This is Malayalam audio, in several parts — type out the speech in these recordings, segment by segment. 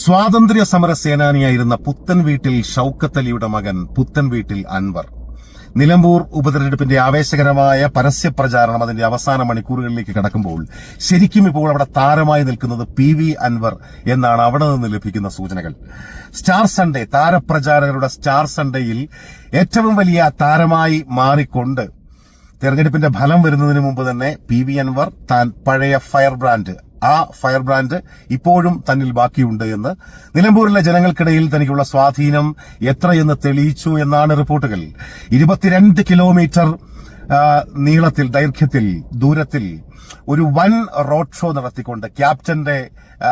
സ്വാതന്ത്ര്യ സമര സേനാനിയായിരുന്ന പുത്തൻ വീട്ടിൽ ഷൌക്കത്ത് അലിയുടെ മകൻ പുത്തൻ വീട്ടിൽ അൻവർ. നിലമ്പൂർ ഉപതെരഞ്ഞെടുപ്പിന്റെ ആവേശകരമായ പരസ്യ പ്രചാരണം അതിന്റെ അവസാന മണിക്കൂറുകളിലേക്ക് കടക്കുമ്പോൾ ശരിക്കും ഇപ്പോൾ അവിടെ താരമായി നിൽക്കുന്നത് പി വി അൻവർ എന്നാണ് അവിടെ നിന്ന് ലഭിക്കുന്ന സൂചനകൾ. സ്റ്റാർ സൺഡേ താരപ്രചാരകരുടെ സ്റ്റാർ സൺഡേയിൽ ഏറ്റവും വലിയ താരമായി മാറിക്കൊണ്ട് തെരഞ്ഞെടുപ്പിന്റെ ഫലം വരുന്നതിന് മുമ്പ് തന്നെ പി വി അൻവർ താൻ പഴയ ഫയർ ബ്രാൻഡ് ആ ഫയർ ബ്രാൻഡ് ഇപ്പോഴും തന്നിൽ ബാക്കിയുണ്ട് എന്ന്. നിലമ്പൂരിലെ ജനങ്ങൾക്കിടയിൽ തനിക്കുള്ള സ്വാധീനം എത്രയെന്ന് തെളിയിച്ചു എന്നാണ് റിപ്പോർട്ടുകൾ. ഇരുപത്തിരണ്ട് കിലോമീറ്റർ നീളത്തിൽ ദൈർഘ്യത്തിൽ ദൂരത്തിൽ ഒരു വൻ റോഡ് ഷോ നടത്തിക്കൊണ്ട് ക്യാപ്റ്റന്റെ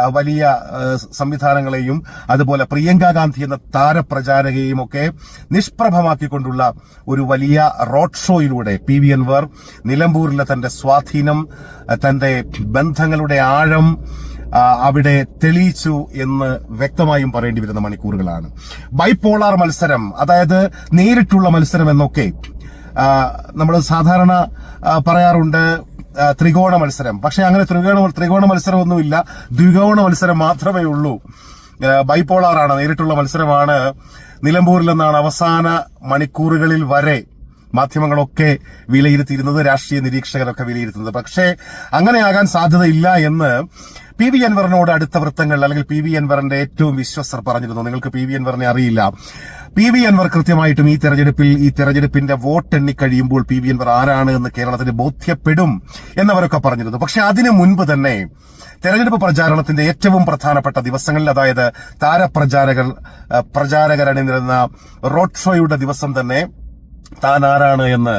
വലിയ സംവിധാനങ്ങളെയും അതുപോലെ പ്രിയങ്ക ഗാന്ധി എന്ന താരപ്രചാരകയെയും ഒക്കെ നിഷ്പ്രഭമാക്കിക്കൊണ്ടുള്ള ഒരു വലിയ റോഡ് ഷോയിലൂടെ പി വി അൻവർ നിലമ്പൂരിലെ തന്റെ സ്വാധീനം തന്റെ ബന്ധങ്ങളുടെ ആഴം അവിടെ തെളിയിച്ചു എന്ന് വ്യക്തമായും പറയേണ്ടി വരുന്ന മണിക്കൂറുകളാണ്. ബൈപോളാർ മത്സരം അതായത് നേരിട്ടുള്ള മത്സരം എന്നൊക്കെ നമ്മൾ സാധാരണ പറയാറുണ്ട് ത്രികോണ മത്സരം. പക്ഷെ അങ്ങനെ ത്രികോണ ത്രികോണ മത്സരമൊന്നുമില്ല. ദ്വികോണ മത്സരം മാത്രമേ ഉള്ളൂ. ആ, ബൈപോളാറാണ് നേരിട്ടുള്ള മത്സരമാണ്. നിലമ്പൂരിൽ നിന്നാണ് അവസാന മണിക്കൂറുകളിൽ വരെ മാധ്യമങ്ങളൊക്കെ വിലയിരുത്തിയിരുന്നത് രാഷ്ട്രീയ നിരീക്ഷകരൊക്കെ വിലയിരുത്തുന്നത്. പക്ഷേ അങ്ങനെയാകാൻ സാധ്യതയില്ല എന്ന് പി വി അൻവറിനോട് അടുത്ത വൃത്തങ്ങൾ അല്ലെങ്കിൽ പി വി അൻവറിന്റെ ഏറ്റവും വിശ്വസ്തർ പറഞ്ഞിരുന്നു. നിങ്ങൾക്ക് പി വി അൻവറിനെ അറിയില്ല. പി വി അൻവർ കൃത്യമായിട്ടും ഈ തെരഞ്ഞെടുപ്പിൽ ഈ തെരഞ്ഞെടുപ്പിന്റെ വോട്ട് എണ്ണിക്കഴിയുമ്പോൾ പി വി അൻവർ ആരാണ് എന്ന് കേരളത്തിന് ബോധ്യപ്പെടും എന്നവരൊക്കെ പറഞ്ഞിരുന്നു. പക്ഷെ അതിനു മുൻപ് തന്നെ തെരഞ്ഞെടുപ്പ് പ്രചാരണത്തിന്റെ ഏറ്റവും പ്രധാനപ്പെട്ട ദിവസങ്ങളിൽ അതായത് താരപ്രചാരകർ പ്രചാരകർ അണിനിരുന്ന റോഡ് ഷോയുടെ ദിവസം തന്നെ താൻ ആരാണ് എന്ന്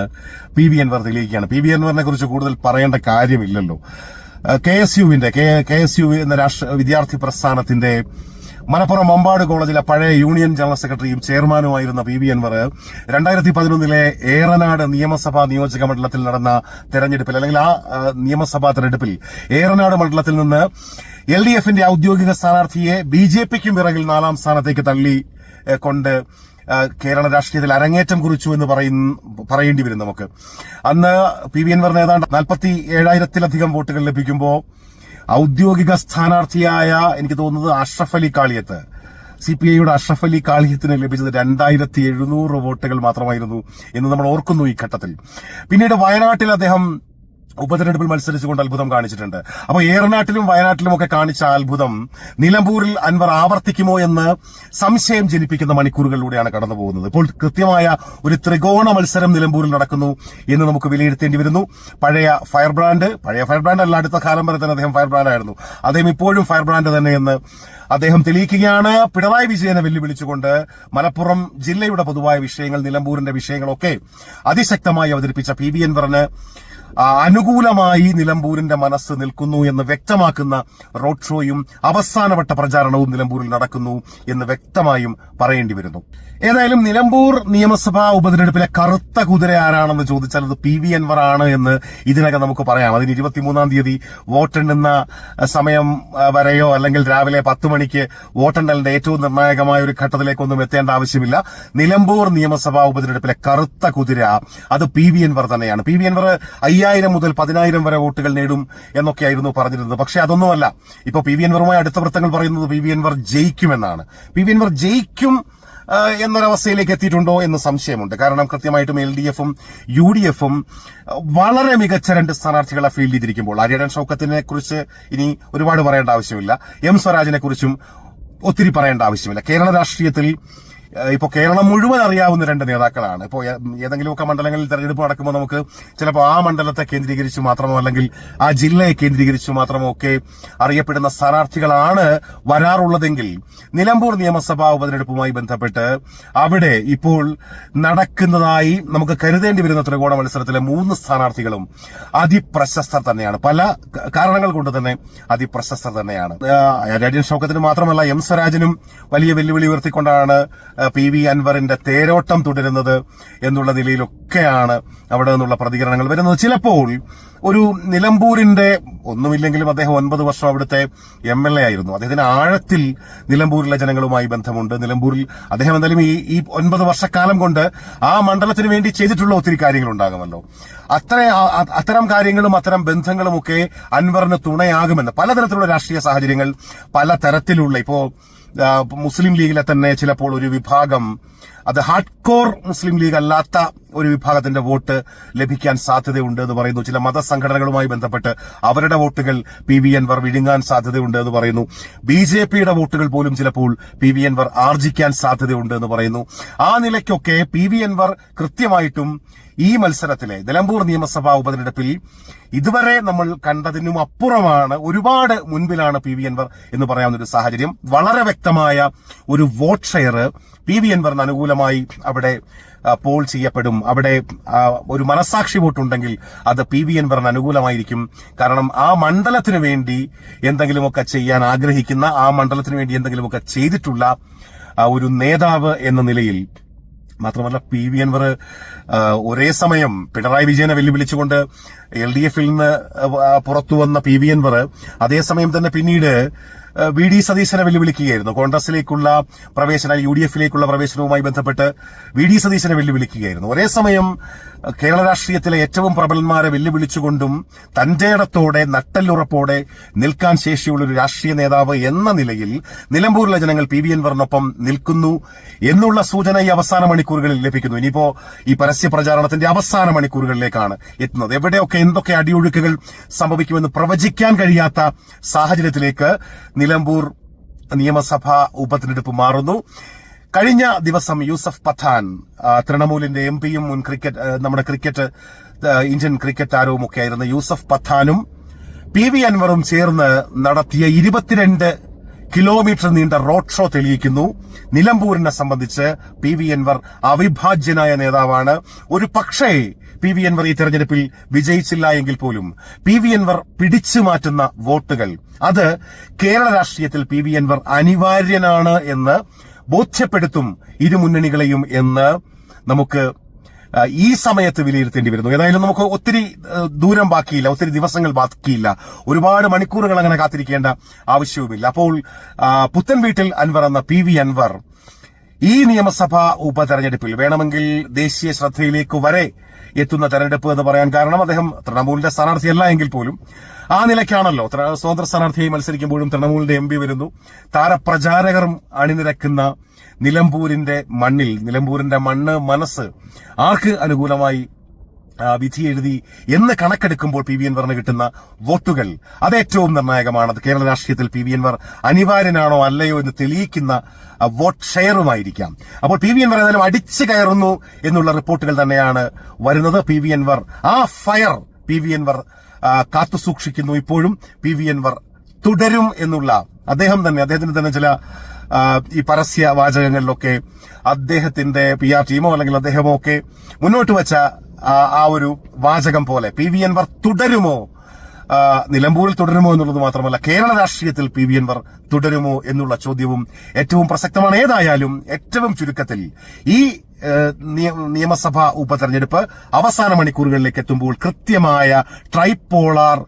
പി വി അൻവർ തെളിയിക്കുകയാണ്. പി വി അൻവറിനെ കുറിച്ച് കൂടുതൽ പറയേണ്ട കാര്യമില്ലല്ലോ. കെ എസ് യുവിന്റെ കെ എസ് യു എന്ന രാഷ്ട്ര വിദ്യാർത്ഥി പ്രസ്ഥാനത്തിന്റെ മലപ്പുറം മമ്പാട് കോളേജിലെ പഴയ യൂണിയൻ ജനറൽ സെക്രട്ടറിയും ചെയർമാനുമായിരുന്ന പി വി അൻവർ രണ്ടായിരത്തി പതിനൊന്നിലെ ഏറനാട് നിയമസഭാ നിയോജക മണ്ഡലത്തിൽ നടന്ന തെരഞ്ഞെടുപ്പിൽ അല്ലെങ്കിൽ ആ നിയമസഭാ തെരഞ്ഞെടുപ്പിൽ ഏറനാട് മണ്ഡലത്തിൽ നിന്ന് എൽ ഡി എഫിന്റെ ഔദ്യോഗിക സ്ഥാനാർത്ഥിയെ ബി ജെ പിക്കും പിറകിൽ നാലാം സ്ഥാനത്തേക്ക് തള്ളി കൊണ്ട് കേരള രാഷ്ട്രീയത്തിൽ അരങ്ങേറ്റം കുറിച്ചു എന്ന് പറയുന്ന പറയേണ്ടി വരും നമുക്ക്. അന്ന് പി വി അൻവറിന് ഏതാണ്ട് നാൽപ്പത്തി ഏഴായിരത്തിലധികം വോട്ടുകൾ ലഭിക്കുമ്പോൾ ഔദ്യോഗിക സ്ഥാനാർത്ഥിയായ എനിക്ക് തോന്നുന്നത് അഷ്റഫ് അലി കാളിയത്ത്. സി പി ഐയുടെ അഷ്റഫ് അലി കാളിയത്തിന് ലഭിച്ചത് രണ്ടായിരത്തി എഴുന്നൂറ് വോട്ടുകൾ മാത്രമായിരുന്നു എന്ന് നമ്മൾ ഓർക്കുന്നു ഈ ഘട്ടത്തിൽ. പിന്നീട് വയനാട്ടിൽ അദ്ദേഹം ഉപതെരഞ്ഞെടുപ്പിൽ മത്സരിച്ചുകൊണ്ട് അത്ഭുതം കാണിച്ചിട്ടുണ്ട്. അപ്പോൾ ഏറനാട്ടിലും വയനാട്ടിലും ഒക്കെ കാണിച്ച അത്ഭുതം നിലമ്പൂരിൽ അൻവർ ആവർത്തിക്കുമോ എന്ന് സംശയം ജനിപ്പിക്കുന്ന മണിക്കൂറുകളിലൂടെയാണ് കടന്നു പോകുന്നത്. ഇപ്പോൾ കൃത്യമായ ഒരു ത്രികോണ മത്സരം നിലമ്പൂരിൽ നടക്കുന്നു എന്ന് നമുക്ക് വിലയിരുത്തേണ്ടി വരുന്നു. പഴയ ഫയർ ബ്രാൻഡ് പഴയ ഫയർ ബ്രാൻഡ് അല്ല അടുത്ത കാലം വരെ തന്നെ അദ്ദേഹം ഫയർ ബ്രാൻഡ് ആയിരുന്നു. അദ്ദേഹം ഇപ്പോഴും ഫയർ ബ്രാൻഡ് തന്നെയെന്ന് അദ്ദേഹം തെളിയിക്കുകയാണ്. പിണറായി വിജയനെ വെല്ലുവിളിച്ചുകൊണ്ട് മലപ്പുറം ജില്ലയുടെ പൊതുവായ വിഷയങ്ങൾ നിലമ്പൂരിന്റെ വിഷയങ്ങളൊക്കെ അതിശക്തമായി അവതരിപ്പിച്ച പി വി അൻവറിന് ആ, അനുകൂലമായി നിലമ്പൂരിന്റെ മനസ്സ് നിൽക്കുന്നു എന്ന് വ്യക്തമാക്കുന്ന റോഡ് ഷോയും അവസാനവട്ട പ്രചാരണവും നിലമ്പൂരിൽ നടക്കുന്നു എന്ന് വ്യക്തമായും പറയേണ്ടി വരുന്നു. ഏതായാലും നിലമ്പൂർ നിയമസഭാ ഉപതെരഞ്ഞെടുപ്പിലെ കറുത്ത കുതിര ആരാണെന്ന് ചോദിച്ചാൽ അത് പി വി അൻവർ ആണ് എന്ന് ഇതിനകം നമുക്ക് പറയാം. അതിന് ഇരുപത്തിമൂന്നാം തീയതി വോട്ടെണ്ണുന്ന സമയം വരെയോ അല്ലെങ്കിൽ രാവിലെ പത്ത് മണിക്ക് വോട്ടെണ്ണലിന്റെ ഏറ്റവും നിർണായകമായ ഒരു ഘട്ടത്തിലേക്കൊന്നും എത്തേണ്ട ആവശ്യമില്ല. നിലമ്പൂർ നിയമസഭാ ഉപതെരഞ്ഞെടുപ്പിലെ കറുത്ത കുതിര അത് പി വി അൻവർ തന്നെയാണ്. പി വി അൻവർ അയ്യായിരം മുതൽ പതിനായിരം വരെ വോട്ടുകൾ നേടും എന്നൊക്കെയായിരുന്നു പറഞ്ഞിരുന്നത്. പക്ഷെ അതൊന്നുമല്ല. ഇപ്പൊ പി വി എൻവറുമായി അടുത്ത വൃത്തങ്ങൾ പറയുന്നത് പി വി എൻവർ ജയിക്കുമെന്നാണ്. പി വി എൻവർ ജയിക്കും എന്നൊരവസ്ഥയിലേക്ക് എത്തിയിട്ടുണ്ടോ എന്ന് സംശയമുണ്ട്. കാരണം കൃത്യമായിട്ടും എൽ ഡി എഫും യു ഡി എഫും വളരെ മികച്ച രണ്ട് സ്ഥാനാർത്ഥികളെ ഫീൽഡ് ചെയ്തിരിക്കുമ്പോൾ. ആര്യടൻ ഷൗക്കത്തിനെ കുറിച്ച് ഇനി ഒരുപാട് പറയേണ്ട ആവശ്യമില്ല. എം സ്വരാജിനെ കുറിച്ചും ഒത്തിരി പറയേണ്ട ആവശ്യമില്ല. കേരള രാഷ്ട്രീയത്തിൽ ഏഹ് ഇപ്പോ കേരളം മുഴുവൻ അറിയാവുന്ന രണ്ട് നേതാക്കളാണ്. ഇപ്പോൾ ഏതെങ്കിലുമൊക്കെ മണ്ഡലങ്ങളിൽ തെരഞ്ഞെടുപ്പ് നടക്കുമ്പോൾ നമുക്ക് ചിലപ്പോൾ ആ മണ്ഡലത്തെ കേന്ദ്രീകരിച്ച് മാത്രമോ അല്ലെങ്കിൽ ആ ജില്ലയെ കേന്ദ്രീകരിച്ച് മാത്രമോ ഒക്കെ അറിയപ്പെടുന്ന സ്ഥാനാർത്ഥികളാണ് വരാറുള്ളതെങ്കിൽ നിലമ്പൂർ നിയമസഭാ ഉപതെരഞ്ഞെടുപ്പുമായി ബന്ധപ്പെട്ട് അവിടെ ഇപ്പോൾ നടക്കുന്നതായി നമുക്ക് കരുതേണ്ടി വരുന്ന ത്രികോണ മത്സരത്തിലെ മൂന്ന് സ്ഥാനാർത്ഥികളും അതിപ്രശസ്തർ തന്നെയാണ്. പല കാരണങ്ങൾ കൊണ്ട് തന്നെ അതിപ്രശസ്തർ തന്നെയാണ്. രാജ്യൻ ഷൗക്കത്തിന് മാത്രമല്ല എം സ്വരാജനും വലിയ വെല്ലുവിളി ഉയർത്തിക്കൊണ്ടാണ് പി വി അൻവറിന്റെ തേരോട്ടം തുടരുന്നത് എന്നുള്ള നിലയിലൊക്കെയാണ് അവിടെ നിന്നുള്ള പ്രതികരണങ്ങൾ വരുന്നത്. ചിലപ്പോൾ ഒരു നിലമ്പൂരിന്റെ ഒന്നുമില്ലെങ്കിലും അദ്ദേഹം ഒൻപത് വർഷം അവിടുത്തെ എം എൽ എ ആയിരുന്നു. അദ്ദേഹത്തിന് ആഴത്തിൽ നിലമ്പൂരിലെ ജനങ്ങളുമായി ബന്ധമുണ്ട്. നിലമ്പൂരിൽ അദ്ദേഹം എന്തായാലും ഈ ഈ ഒൻപത് വർഷക്കാലം കൊണ്ട് ആ മണ്ഡലത്തിന് വേണ്ടി ചെയ്തിട്ടുള്ള ഒത്തിരി കാര്യങ്ങൾ ഉണ്ടാകുമല്ലോ അത്ര അത്തരം കാര്യങ്ങളും അത്തരം ബന്ധങ്ങളും ഒക്കെ അൻവറിന് തുണയാകുമെന്ന് പലതരത്തിലുള്ള രാഷ്ട്രീയ സാഹചര്യങ്ങൾ പല തരത്തിലുള്ള ഇപ്പോ മുസ്ലിം ലീഗിലെ തന്നെ ചിലപ്പോൾ ഒരു വിഭാഗം അത് ഹാർഡ് കോർ മുസ്ലിം ലീഗ് അല്ലാത്ത ഒരു വിഭാഗത്തിന്റെ വോട്ട് ലഭിക്കാൻ സാധ്യതയുണ്ട് എന്ന് പറയുന്നു. ചില മതസംഘടനകളുമായി ബന്ധപ്പെട്ട് അവരുടെ വോട്ടുകൾ പി വി എൻവർ വിഴുങ്ങാൻ സാധ്യതയുണ്ട് എന്ന് പറയുന്നു. ബി ജെ പിയുടെ വോട്ടുകൾ പോലും ചിലപ്പോൾ പി വി എൻവർ ആർജിക്കാൻ സാധ്യതയുണ്ട് എന്ന് പറയുന്നു. ആ നിലയ്ക്കൊക്കെ പി വി എൻവർ കൃത്യമായിട്ടും ഈ മത്സരത്തിലെ നിലമ്പൂർ നിയമസഭാ ഉപതെരഞ്ഞെടുപ്പിൽ ഇതുവരെ നമ്മൾ കണ്ടതിനും അപ്പുറമാണ് ഒരുപാട് മുൻപിലാണ് പി വി എൻവർ എന്ന് പറയാവുന്ന ഒരു സാഹചര്യം. വളരെ വ്യക്തമായ ഒരു വോട്ട് ഷെയർ പി വി അൻവറിന് അനുകൂലമായി അവിടെ പോൾ ചെയ്യപ്പെടും. അവിടെ ഒരു മനസാക്ഷി വോട്ടുണ്ടെങ്കിൽ അത് പി വി അനുകൂലമായിരിക്കും. കാരണം ആ മണ്ഡലത്തിന് വേണ്ടി എന്തെങ്കിലുമൊക്കെ ചെയ്യാൻ ആഗ്രഹിക്കുന്ന ആ മണ്ഡലത്തിന് വേണ്ടി എന്തെങ്കിലുമൊക്കെ ചെയ്തിട്ടുള്ള ഒരു നേതാവ് എന്ന നിലയിൽ മാത്രമല്ല പി വി എൻവർ ഒരേ സമയം പിണറായി വിജയനെ വെല്ലുവിളിച്ചുകൊണ്ട് എൽ ഡി എഫിൽ നിന്ന് പുറത്തു വന്ന പി വി അൻവർ അതേസമയം തന്നെ പിന്നീട് വി ഡി സതീശനെ വെല്ലുവിളിക്കുകയായിരുന്നു. കോൺഗ്രസിലേക്കുള്ള പ്രവേശന യു ഡി എഫിലേക്കുള്ള പ്രവേശനവുമായി ബന്ധപ്പെട്ട് വി ഡി സതീശനെ വെല്ലുവിളിക്കുകയായിരുന്നു. ഒരേ സമയം കേരള രാഷ്ട്രീയത്തിലെ ഏറ്റവും പ്രബലന്മാരെ വെല്ലുവിളിച്ചുകൊണ്ടും തന്റെ ഇടത്തോടെ നട്ടല്ലുറപ്പോടെ നിൽക്കാൻ ശേഷിയുള്ള ഒരു രാഷ്ട്രീയ നേതാവ് എന്ന നിലയിൽ നിലമ്പൂരിലെ ജനങ്ങൾ പി വി എൻവറിനൊപ്പം നിൽക്കുന്നു എന്നുള്ള സൂചന ഈ അവസാന മണിക്കൂറുകളിൽ ലഭിക്കുന്നു. ഇനിയിപ്പോ ഈ പരസ്യ പ്രചാരണത്തിന്റെ അവസാന മണിക്കൂറുകളിലേക്കാണ് എത്തുന്നത്. എവിടെയൊക്കെ എന്തൊക്കെ അടിയൊഴുക്കുകൾ സംഭവിക്കുമെന്ന് പ്രവചിക്കാൻ കഴിയാത്ത സാഹചര്യത്തിലേക്ക് നിലമ്പൂർ നിയമസഭാ ഉപതെരഞ്ഞെടുപ്പ് മാറുന്നു. കഴിഞ്ഞ ദിവസം യൂസഫ് പത്താൻ തൃണമൂലിന്റെ എം പിയും മുൻ ക്രിക്കറ്റ് നമ്മുടെ ക്രിക്കറ്റ് ഇന്ത്യൻ ക്രിക്കറ്റ് താരവും ഒക്കെ ആയിരുന്ന യൂസഫ് പത്താനും പി വി അൻവറും ചേർന്ന് നടത്തിയ ഇരുപത്തിരണ്ട് കിലോമീറ്റർ നീണ്ട റോഡ് ഷോ തെളിയിക്കുന്നു. നിലമ്പൂരിനെ സംബന്ധിച്ച് പി വി അൻവർ അവിഭാജ്യനായ നേതാവാണ്. ഒരു പക്ഷേ പി വി എൻവർ ഈ തെരഞ്ഞെടുപ്പിൽ വിജയിച്ചില്ല എങ്കിൽ പോലും പി വി എൻവർ പിടിച്ചു മാറ്റുന്ന വോട്ടുകൾ അത് കേരള രാഷ്ട്രീയത്തിൽ പി വി എൻവർ അനിവാര്യനാണ് എന്ന് ബോധ്യപ്പെടുത്തും ഇരു മുന്നണികളെയും എന്ന് നമുക്ക് ഈ സമയത്ത് വിലയിരുത്തേണ്ടി വരുന്നു. ഏതായാലും നമുക്ക് ഒത്തിരി ദൂരം ബാക്കിയില്ല ഒത്തിരി ദിവസങ്ങൾ ബാക്കിയില്ല. ഒരുപാട് മണിക്കൂറുകൾ അങ്ങനെ കാത്തിരിക്കേണ്ട ആവശ്യവുമില്ല. അപ്പോൾ പുത്തൻ വീട്ടിൽ അൻവർ എന്ന പി വി അൻവർ ഈ നിയമസഭാ ഉപതെരഞ്ഞെടുപ്പിൽ വേണമെങ്കിൽ ദേശീയ ശ്രദ്ധയിലേക്ക് വരെ എത്തുന്ന തെരഞ്ഞെടുപ്പ് എന്ന് പറയാൻ കാരണം അദ്ദേഹം തൃണമൂലിന്റെ സ്ഥാനാർത്ഥിയല്ല എങ്കിൽ പോലും ആ നിലയ്ക്കാണല്ലോ ത്ര- സ്വതന്ത്ര സ്ഥാനാർത്ഥിയായി മത്സരിക്കുമ്പോഴും തൃണമൂലിന്റെ എം പി വരുന്നു. താരപ്രചാരകരും അണിനിരക്കുന്ന നിലമ്പൂരിന്റെ മണ്ണിൽ നിലമ്പൂരിന്റെ മണ്ണ് മനസ്സ് ആർക്ക് അനുകൂലമായി വിധി എഴുതി എന്ന് കണക്കെടുക്കുമ്പോൾ പി വി എൻവറിന് കിട്ടുന്ന വോട്ടുകൾ അത് ഏറ്റവും നിർണായകമാണ്. അത് കേരള രാഷ്ട്രീയത്തിൽ പി വി എൻവർ അനിവാര്യനാണോ അല്ലയോ എന്ന് തെളിയിക്കുന്ന വോട്ട് ഷെയറുമായിരിക്കാം. അപ്പോൾ പി വി എൻവർ ഏതായാലും അടിച്ചു കയറുന്നു എന്നുള്ള റിപ്പോർട്ടുകൾ തന്നെയാണ് വരുന്നത്. പി വി എൻവർ ആ ഫയർ പി വി എൻവർ കാത്തുസൂക്ഷിക്കുന്നു കാത്തു സൂക്ഷിക്കുന്നു. ഇപ്പോഴും പി വി എൻവർ തുടരും എന്നുള്ള അദ്ദേഹം തന്നെ അദ്ദേഹത്തിന് തന്നെ ചില ഈ പരസ്യ വാചകങ്ങളിലൊക്കെ അദ്ദേഹത്തിന്റെ പി ആർ ടീമോ അല്ലെങ്കിൽ അദ്ദേഹമോ ഒക്കെ മുന്നോട്ട് വെച്ച ആ, ഒരു വാചകം പോലെ പി വി അൻവർ തുടരുമോ? നിലമ്പൂരിൽ തുടരുമോ എന്നുള്ളത് മാത്രമല്ല കേരള രാഷ്ട്രീയത്തിൽ പി വി അൻവർ തുടരുമോ എന്നുള്ള ചോദ്യവും ഏറ്റവും പ്രസക്തമാണ്. ഏതായാലും ഏറ്റവും ചുരുക്കത്തിൽ ഈ നിയമസഭാ ഉപതെരഞ്ഞെടുപ്പ് അവസാന മണിക്കൂറുകളിലേക്ക് എത്തുമ്പോൾ കൃത്യമായ ട്രൈപോളാർ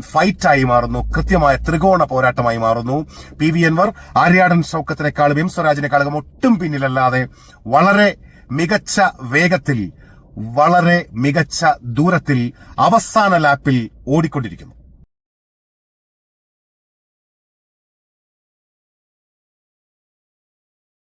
ഫൈറ്റായി മാറുന്നു. കൃത്യമായ ത്രികോണ പോരാട്ടമായി മാറുന്നു. പി വി അൻവർ ആര്യാടൻ ഷൌക്കത്തിനേക്കാളും എം സ്വരാജിനേക്കാളും ഒട്ടും പിന്നിലല്ലാതെ വളരെ മികച്ച വേഗത്തിൽ വളരെ മികച്ച ദൂരത്തിൽ അവസാന ലാപ്പിൽ ഓടിക്കൊണ്ടിരിക്കുന്നു.